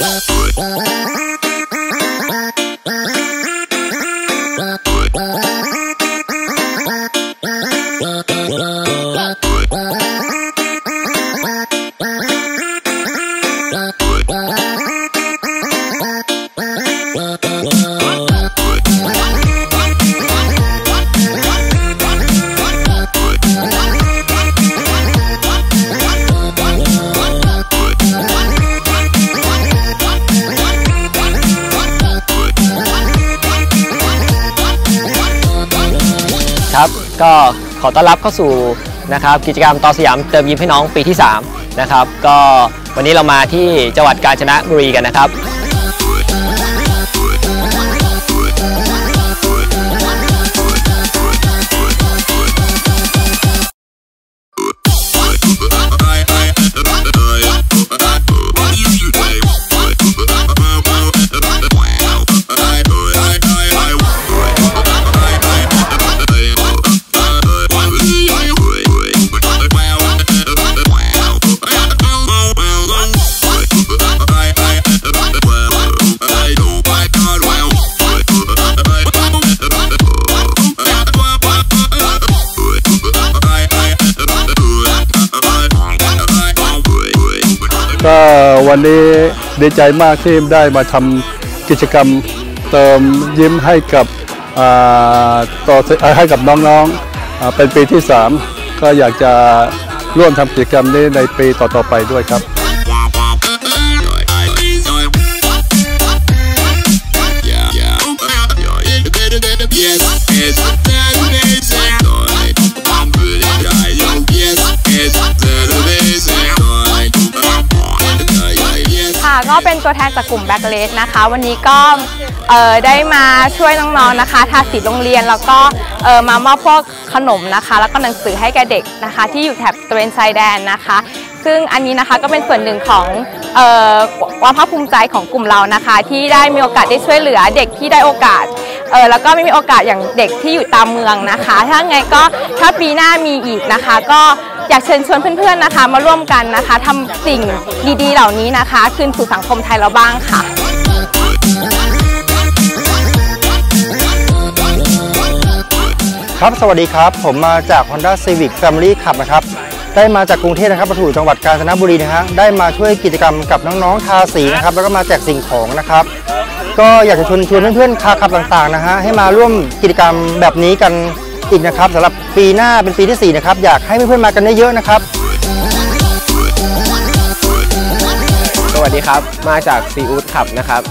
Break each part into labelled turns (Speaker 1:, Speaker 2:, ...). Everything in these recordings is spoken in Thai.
Speaker 1: Música ครับก็ขอต้อนรับเข้าสู่นะครับกิจกรรมต่อสยามเติมยิ้มให้น้องปีที่3นะครับก็วันนี้เรามาที่จังหวัดกาญจนบุรีกันนะครับ
Speaker 2: ก็วันนี้ดีใจมากที่ได้มาทำกิจกรรมเติมยิ้มให้กับต่อให้กับน้องๆเป็นปีที่ 3 ก็อยากจะร่วมทำกิจกรรมนี้ในปีต่อๆไปด้วยครับ
Speaker 3: ก็เป็นตัวแทนจากกลุ่มแบ็กเลสนะคะ วันนี้ก็ได้มาช่วยน้องๆนะคะ ทาสีโรงเรียนแล้วก็มามอบพวกขนมนะคะ แล้วก็หนังสือให้แก่เด็กนะคะ ที่อยู่แถบตระเวนชายแดนนะคะ ซึ่งอันนี้นะคะก็เป็นส่วนหนึ่งของความภาคภูมิใจของกลุ่มเรานะคะ ที่ได้มีโอกาสได้ช่วยเหลือเด็กที่ได้โอกาสเออแล้วก็ไม่มีโอกาสอย่างเด็กที่อยู่ตามเมืองนะคะ ถ้าไงก็ถ้าปีหน้ามีอีกนะคะ ก็ อยากเชิญชวนเพื่อนๆนะคะ มาร่วมกันนะคะทำสิ่งดีๆเหล่านี้นะคะ คืนสู่สังคมไทยเราบ้างค่ะ
Speaker 4: ครับ สวัสดีครับ ผมมาจาก Honda Civic Family Club นะครับ ได้มาจากกรุงเทพนะครับมาถูจังหวัดกาญจนบุรีนะฮะ ได้มาช่วยกิจกรรมกับน้องๆ ทาสีนะครับ แล้วก็มาแจกสิ่งของนะครับ ก็อยากจะชวนชวนเพื่อนๆ คาขับต่างๆ นะฮะ ให้มาร่วมกิจกรรมแบบนี้กัน อีกนะครับสำหรับปีหน้าเป็นปีที่ 4 นะครับ อยากให้เพื่อนๆมากันเยอะๆนะครับ
Speaker 5: สวัสดีครับ มาจากซีอูดขับนะครับ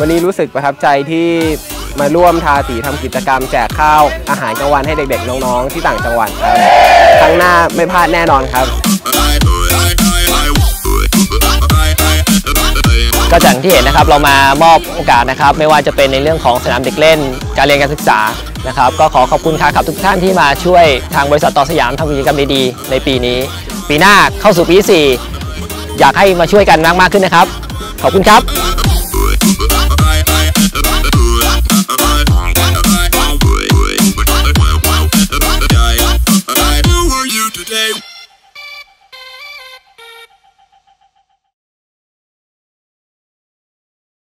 Speaker 5: วันนี้รู้สึกประทับใจที่มาร่วมทาสีทำกิจกรรมแจกข้าวอาหารกลางวันให้เด็กๆ น้องๆ ที่ต่างจังหวัดครับ ครั้งหน้าไม่พลาดแน่นอนครับ
Speaker 1: ก็จางที่เห็นนะครับเรามามอบโอกาสนะครับ ไม่ว่าจะเป็นในเรื่องของสนามเด็กเล่น การเรียนการศึกษานะครับ ก็ขอขอบคุณคารับทุกท่านที่มาช่วยทางบริษัทต่อสยามทำกิจกรรมดีๆในปีนี้ ปีหน้าเข้าสู่ปีที่4อยากให้มาช่วยกันมากๆขึ้นนะครับ ขอบคุณครับ